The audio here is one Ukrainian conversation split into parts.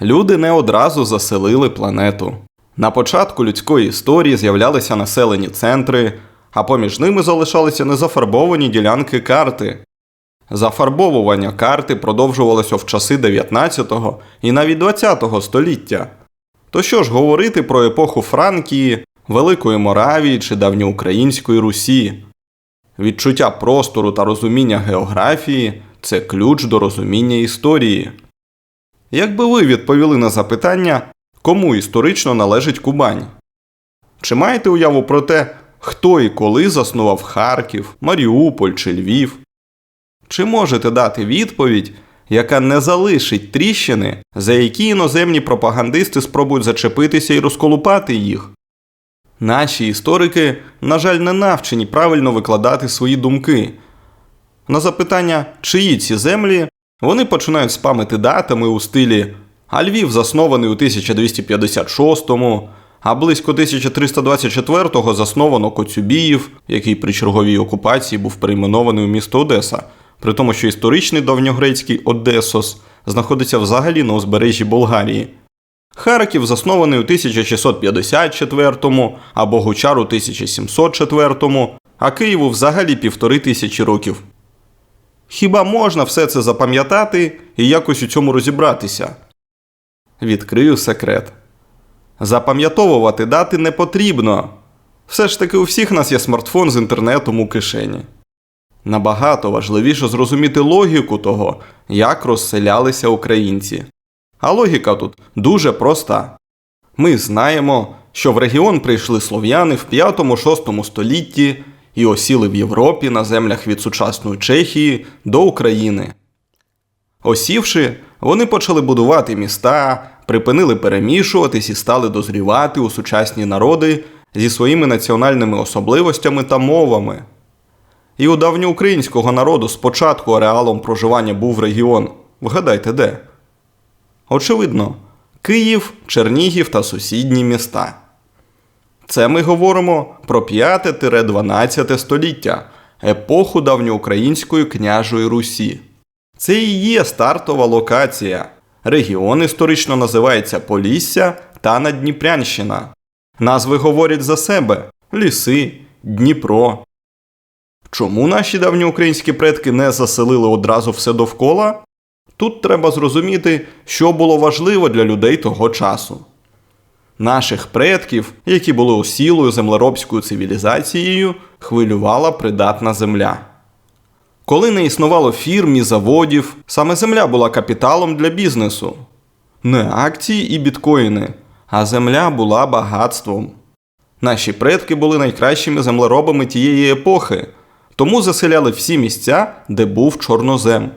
люди не одразу заселили планету. На початку людської історії з'являлися населені центри, а поміж ними залишалися незафарбовані ділянки карти. Зафарбовування карти продовжувалося в часи 19 і навіть 20 століття. То що ж говорити про епоху Франкії, Великої Моравії чи давньоукраїнської Русі? Відчуття простору та розуміння географії це ключ до розуміння історії. Якби ви відповіли на запитання, кому історично належить Кубань? Чи маєте уяву про те, хто і коли заснував Харків, Маріуполь чи Львів? Чи можете дати відповідь, яка не залишить тріщини, за які іноземні пропагандисти спробують зачепитися і розколупати їх? Наші історики, на жаль, не навчені правильно викладати свої думки. На запитання, чиї ці землі, вони починають спамити датами у стилі а Львів заснований у 1256-му, а близько 1324-го засновано Коцюбіїв, який при черговій окупації був перейменований у місто Одеса, при тому, що історичний давньогрецький Одесос знаходиться взагалі на узбережжі Болгарії. Харків заснований у 1654-му, а Богучар у 1704-му, а Києву взагалі півтори тисячі років. Хіба можна все це запам'ятати і якось у цьому розібратися? Відкрию секрет. Запам'ятовувати дати не потрібно. Все ж таки у всіх нас є смартфон з інтернетом у кишені. Набагато важливіше зрозуміти логіку того, як розселялися українці. А логіка тут дуже проста. Ми знаємо, що в регіон прийшли слов'яни в 5-6 столітті і осіли в Європі на землях від сучасної Чехії до України. Осівши, вони почали будувати міста, припинили перемішуватись і стали дозрівати у сучасні народи зі своїми національними особливостями та мовами. І у давньоукраїнського народу спочатку ареалом проживання був регіон. Вгадайте де? Очевидно, Київ, Чернігів та сусідні міста. Це ми говоримо про 5-12 століття, епоху давньоукраїнської княжої Русі. Це і є стартова локація. Регіон історично називається Полісся та Надніпрянщина. Назви говорять за себе: ліси, Дніпро. Чому наші давньоукраїнські предки не заселили одразу все довкола? Тут треба зрозуміти, що було важливо для людей того часу. Наших предків, які були осілою землеробською цивілізацією, хвилювала придатна земля. Коли не існувало фірм і заводів, саме земля була капіталом для бізнесу. Не акції і біткоїни, а земля була багатством. Наші предки були найкращими землеробами тієї епохи, тому заселяли всі місця, де був чорнозем.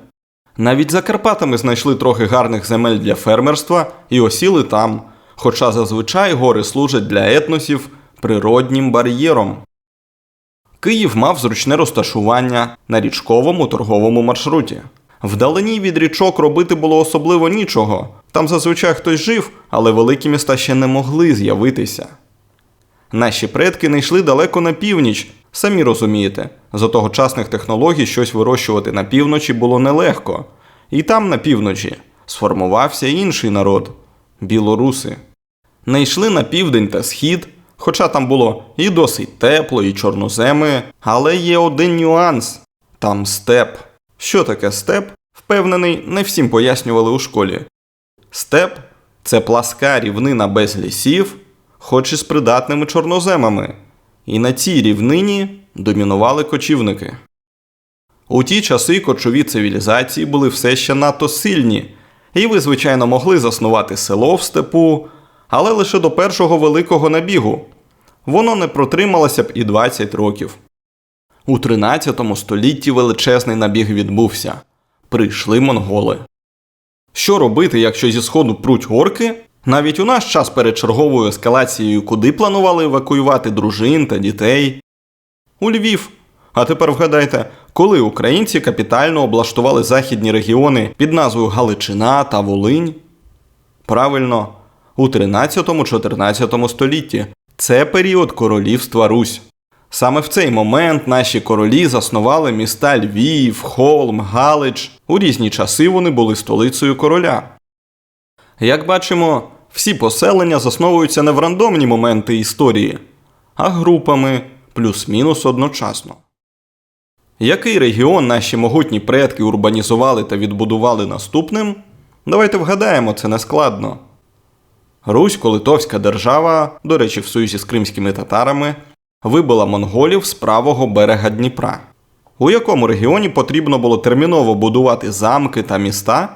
Навіть за Карпатами знайшли трохи гарних земель для фермерства і осіли там, хоча зазвичай гори служать для етносів природнім бар'єром. Київ мав зручне розташування на річковому торговому маршруті. Вдалині від річок робити було особливо нічого. Там зазвичай хтось жив, але великі міста ще не могли з'явитися. Наші предки не йшли далеко на північ, самі розумієте, за тогочасних технологій щось вирощувати на півночі було нелегко. І там, на півночі, сформувався інший народ білоруси. Не йшли на південь та схід, хоча там було і досить тепло, і чорноземи, але є один нюанс там степ. Що таке степ? Впевнений, не всім пояснювали у школі. Степ це пласка рівнина без лісів, хоч і з придатними чорноземами. І на цій рівнині домінували кочівники. У ті часи кочові цивілізації були все ще надто сильні, і ви, звичайно, могли заснувати село в степу, але лише до першого великого набігу. Воно не протрималося б і 20 років. У 13 столітті величезний набіг відбувся. Прийшли монголи. Що робити, якщо зі сходу пруть орки? Навіть у наш час перед черговою ескалацією куди планували евакуювати дружин та дітей? У Львів. А тепер вгадайте, коли українці капітально облаштували західні регіони під назвою Галичина та Волинь? Правильно, у 13-14 столітті. Це період королівства Русь. Саме в цей момент наші королі заснували міста Львів, Холм, Галич. У різні часи вони були столицею короля. Як бачимо, всі поселення засновуються не в рандомні моменти історії, а групами плюс-мінус одночасно. Який регіон наші могутні предки урбанізували та відбудували наступним? Давайте вгадаємо, це не складно. Русько-Литовська держава, до речі, в союзі з кримськими татарами, вибила монголів з правого берега Дніпра. У якому регіоні потрібно було терміново будувати замки та міста?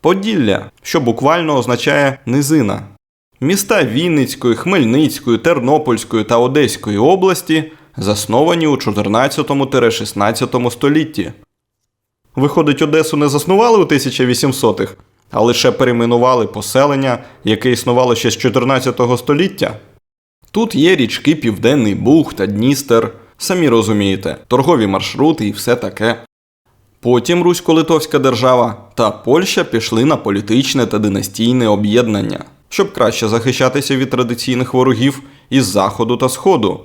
Поділля, що буквально означає низина. Міста Вінницької, Хмельницької, Тернопільської та Одеської області засновані у 14-16 столітті. Виходить, Одесу не заснували у 1800-х, а лише перейменували поселення, яке існувало ще з 14 століття. Тут є річки Південний Буг та Дністер, самі розумієте, торгові маршрути і все таке. Потім Русько-Литовська держава та Польща пішли на політичне та династійне об'єднання, щоб краще захищатися від традиційних ворогів із Заходу та Сходу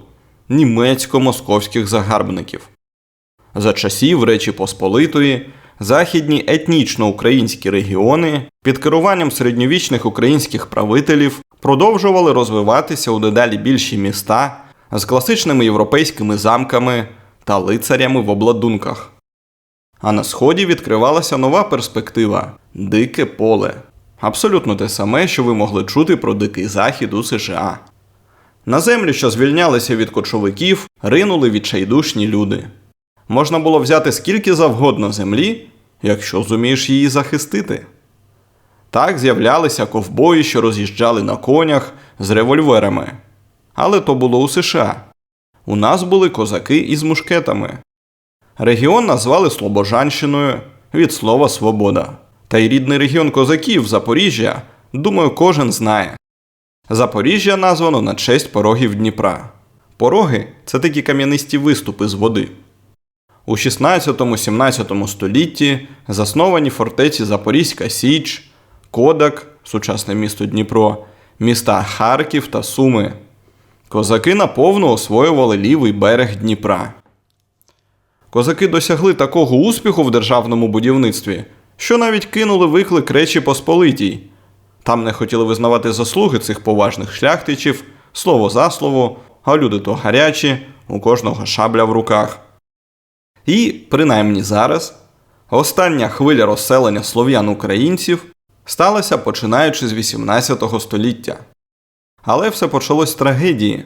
німецько-московських загарбників. За часів Речі Посполитої західні етнічно-українські регіони під керуванням середньовічних українських правителів продовжували розвиватися у дедалі більші міста з класичними європейськими замками та лицарями в обладунках. А на сході відкривалася нова перспектива дике поле. Абсолютно те саме, що ви могли чути про дикий захід у США. На землю, що звільнялися від кочовиків, ринули відчайдушні люди. Можна було взяти скільки завгодно землі, якщо зумієш її захистити. Так з'являлися ковбої, що роз'їжджали на конях з револьверами. Але то було у США. У нас були козаки із мушкетами. Регіон назвали Слобожанщиною від слова свобода. Та й рідний регіон козаків Запоріжжя, думаю, кожен знає. Запоріжжя названо на честь порогів Дніпра. Пороги це такі кам'янисті виступи з води. У 16-17 столітті засновані фортеці Запорізька Січ, Кодак, сучасне місто Дніпро, міста Харків та Суми. Козаки наповну освоювали лівий берег Дніпра. Козаки досягли такого успіху в державному будівництві, що навіть кинули виклик Речі Посполитій. Там не хотіли визнавати заслуги цих поважних шляхтичів, слово за слово, а люди то гарячі, у кожного шабля в руках. І, принаймні зараз, остання хвиля розселення слов'ян-українців сталася починаючи з 18 століття. Але все почалось з трагедії.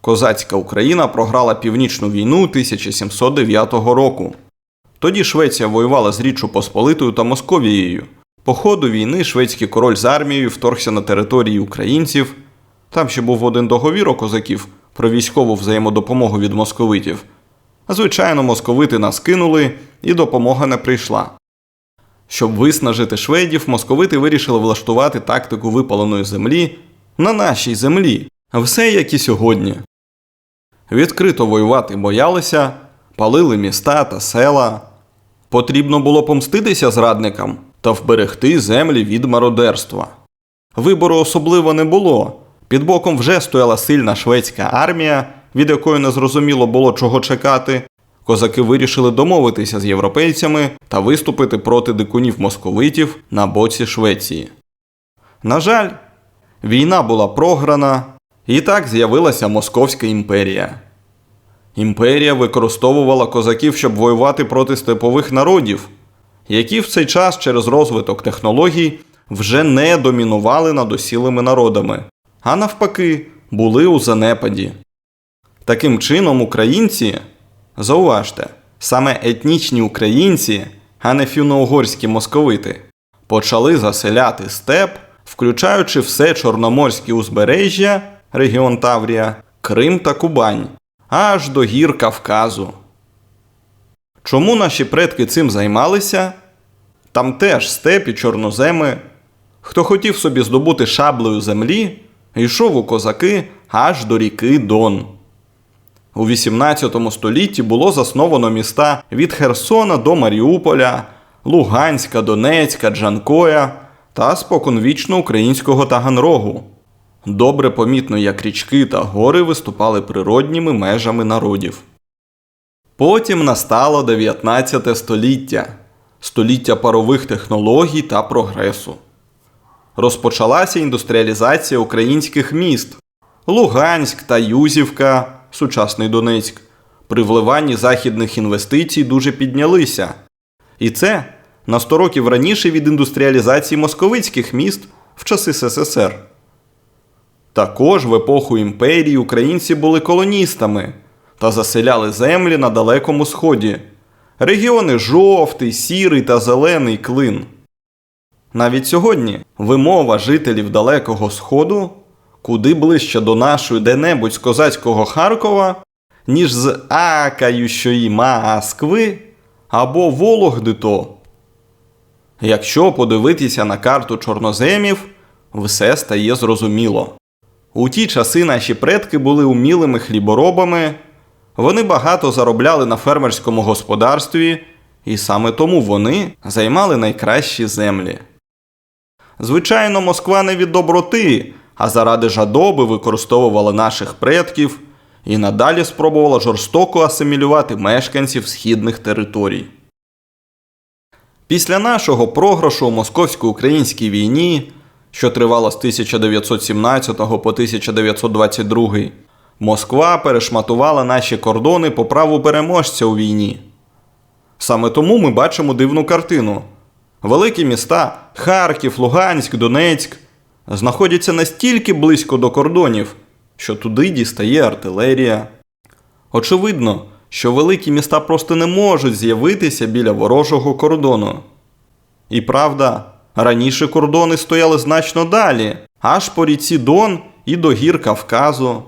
Козацька Україна програла північну війну 1709 року. Тоді Швеція воювала з Річчю Посполитою та Московією. По ходу війни шведський король з армією вторгся на території українців. Там ще був один договір у козаків про військову взаємодопомогу від московитів. Звичайно, московити нас кинули, і допомога не прийшла. Щоб виснажити шведів, московити вирішили влаштувати тактику випаленої землі на нашій землі, все як і сьогодні. Відкрито воювати боялися, палили міста та села. Потрібно було помститися зрадникам та вберегти землі від мародерства. Вибору особливо не було. Під боком вже стояла сильна шведська армія, від якої не зрозуміло було чого чекати. Козаки вирішили домовитися з європейцями та виступити проти дикунів московитів на боці Швеції. На жаль, війна була програна, і так з'явилася Московська імперія. Імперія використовувала козаків, щоб воювати проти степових народів, які в цей час через розвиток технологій вже не домінували над осілими народами, а навпаки, були у занепаді. Таким чином, українці, зауважте, саме етнічні українці, а не фіно-угорські московити, почали заселяти степ, включаючи все Чорноморське узбережжя, регіон Таврія, Крим та Кубань, аж до гір Кавказу. Чому наші предки цим займалися? Там теж степ і чорноземи. Хто хотів собі здобути шаблею землі, йшов у козаки аж до ріки Дон. У 18 столітті було засновано міста від Херсона до Маріуполя, Луганська, Донецька, Джанкоя та споконвічно українського Таганрогу. Добре помітно, як річки та гори виступали природніми межами народів. Потім настало 19 століття століття парових технологій та прогресу. розпочалася індустріалізація українських міст. Луганськ та Юзівка, сучасний Донецьк, при вливанні західних інвестицій дуже піднялися. І це на 100 років раніше від індустріалізації московицьких міст в часи СССР. Також в епоху імперії українці були колоністами та заселяли землі на Далекому Сході, регіони жовтий, сірий та зелений клин. Навіть сьогодні вимова жителів Далекого Сходу куди ближче до нашої де-небудь з козацького Харкова, ніж з Акающої Москви або Вологди то. Якщо подивитися на карту чорноземів, все стає зрозуміло. У ті часи наші предки були умілими хліборобами, вони багато заробляли на фермерському господарстві, і саме тому вони займали найкращі землі. Звичайно, Москва не від доброти, а заради жадоби використовувала наших предків і надалі спробувала жорстоко асимілювати мешканців східних територій. Після нашого програшу у московсько-українській війні, що тривала з 1917 по 1922, Москва перешматувала наші кордони по праву переможця у війні. Саме тому ми бачимо дивну картину. Великі міста Харків, Луганськ, Донецьк знаходяться настільки близько до кордонів, що туди дістає артилерія. Очевидно, що великі міста просто не можуть з'явитися біля ворожого кордону. І правда, раніше кордони стояли значно далі, аж по ріці Дон і до гір Кавказу.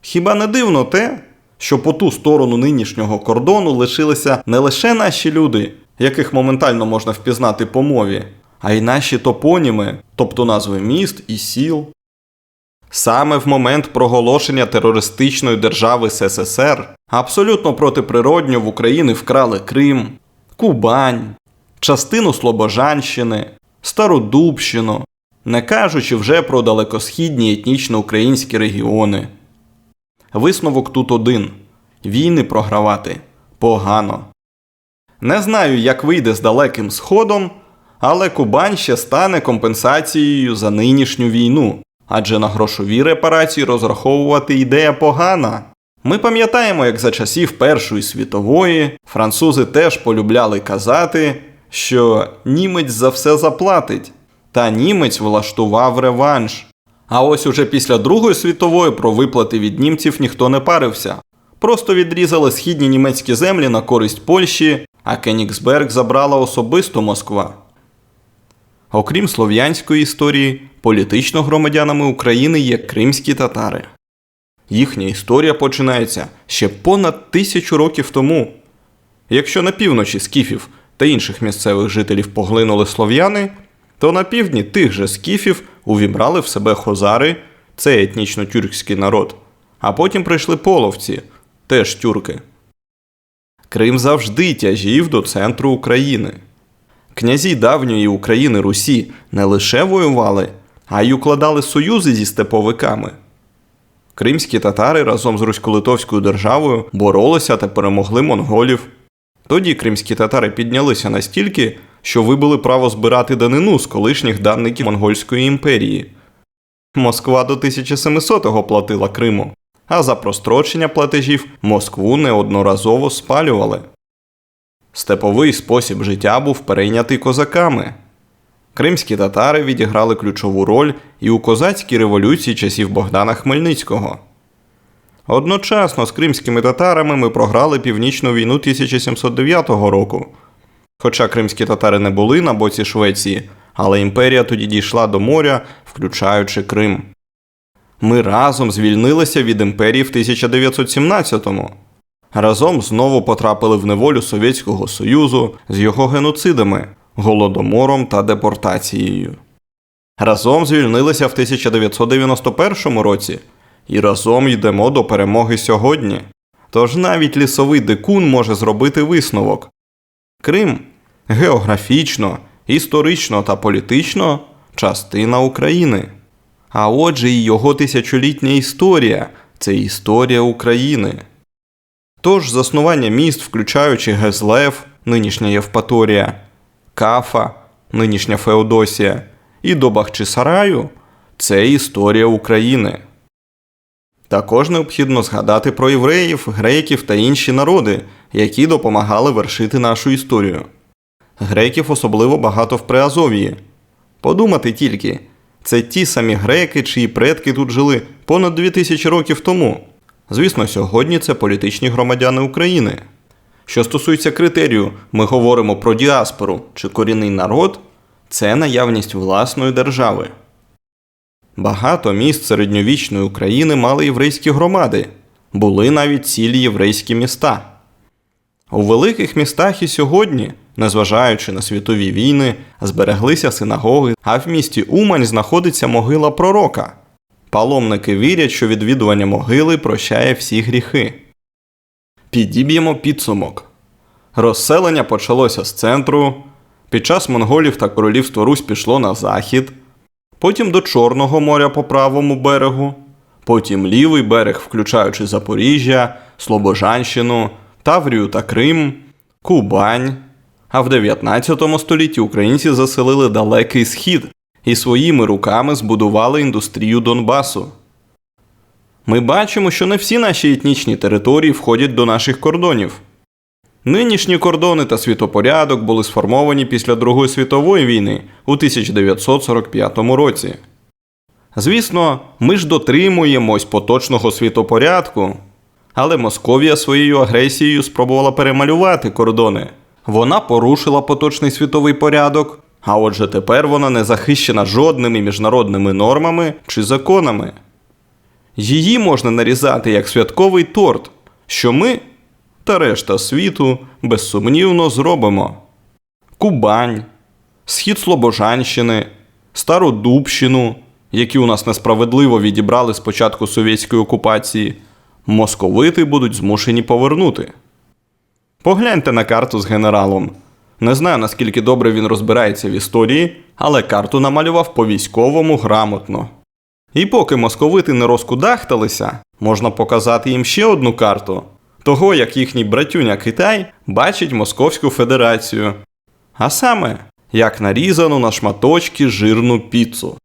Хіба не дивно те, що по ту сторону нинішнього кордону лишилися не лише наші люди, яких моментально можна впізнати по мові, а й наші топоніми, тобто назви міст і сіл. Саме в момент проголошення терористичної держави СССР абсолютно протиприродньо в Україні вкрали Крим, Кубань, частину Слобожанщини, Стародубщину, не кажучи вже про далекосхідні етнічно українські регіони. Висновок тут один: війни програвати погано. Не знаю, як вийде з далеким сходом, але Кубань ще стане компенсацією за нинішню війну, адже на грошові репарації розраховувати ідея погана. Ми пам'ятаємо, як за часів Першої світової французи теж полюбляли казати, що німець за все заплатить, та німець влаштував реванш. А ось уже після Другої світової про виплати від німців ніхто не парився. Просто відрізали східні німецькі землі на користь Польщі, а Кенігсберг забрала особисто Москва. Окрім слов'янської історії, політично громадянами України є кримські татари. Їхня історія починається ще понад тисячу років тому. Якщо на півночі скіфів та інших місцевих жителів поглинули слов'яни, то на півдні тих же скіфів увібрали в себе хозари, це етнічно тюркський народ, а потім прийшли половці, теж тюрки. Крим завжди тяжів до центру України. Князі давньої України Русі не лише воювали, а й укладали союзи зі степовиками. Кримські татари разом з Русько-Литовською державою боролися та перемогли монголів. Тоді кримські татари піднялися настільки, що вибили право збирати данину з колишніх данників Монгольської імперії. Москва до 1700-го платила Криму, а за прострочення платежів Москву неодноразово спалювали. Степовий спосіб життя був перейнятий козаками. Кримські татари відіграли ключову роль і у козацькій революції часів Богдана Хмельницького. Одночасно з кримськими татарами ми програли північну війну 1709 року. Хоча кримські татари не були на боці Швеції, але імперія тоді дійшла до моря, включаючи Крим. Ми разом звільнилися від імперії в 1917-му. Разом знову потрапили в неволю Совєтського Союзу з його геноцидами, голодомором та депортацією. Разом звільнилися в 1991 році і разом йдемо до перемоги сьогодні. Тож навіть лісовий дикун може зробити висновок. Крим географічно, історично та політично частина України. А отже, і його тисячолітня історія це історія України. Тож заснування міст, включаючи Гезлев, нинішня Євпаторія, Кафа, нинішня Феодосія, і до Бахчисараю це історія України. Також необхідно згадати про євреїв, греків та інші народи, які допомагали вершити нашу історію. Греків особливо багато в Приазов'ї. Подумати тільки, це ті самі греки, чиї предки тут жили понад 2000 років тому. Звісно, сьогодні це політичні громадяни України. Що стосується критерію, ми говоримо про діаспору чи корінний народ, це наявність власної держави. Багато міст середньовічної України мали єврейські громади, були навіть цілі єврейські міста. У великих містах і сьогодні, незважаючи на світові війни, збереглися синагоги, а в місті Умань знаходиться могила пророка. Паломники вірять, що відвідування могили прощає всі гріхи. Підіб'ємо підсумок. Розселення почалося з центру. Під час монголів та королівство Русь пішло на захід, потім до Чорного моря по правому берегу, потім лівий берег, включаючи Запоріжжя, Слобожанщину, Таврію та Крим, Кубань. А в 19 столітті українці заселили далекий схід і своїми руками збудували індустрію Донбасу. Ми бачимо, що не всі наші етнічні території входять до наших кордонів. Нинішні кордони та світопорядок були сформовані після Другої світової війни у 1945 році. Звісно, ми ж дотримуємось поточного світопорядку, але Московія своєю агресією спробувала перемалювати кордони. Вона порушила поточний світовий порядок, а отже тепер вона не захищена жодними міжнародними нормами чи законами. Її можна нарізати як святковий торт, що ми та решта світу безсумнівно зробимо. Кубань, схід Слобожанщини, Стародубщину, які у нас несправедливо відібрали з початку совєтської окупації, московити будуть змушені повернути. Погляньте на карту з генералом. Не знаю, наскільки добре він розбирається в історії, але карту намалював по військовому грамотно. І поки московити не розкудахталися, можна показати їм ще одну карту того, як їхній братюня Китай бачить Московську Федерацію. А саме, як нарізану на шматочки жирну піцу.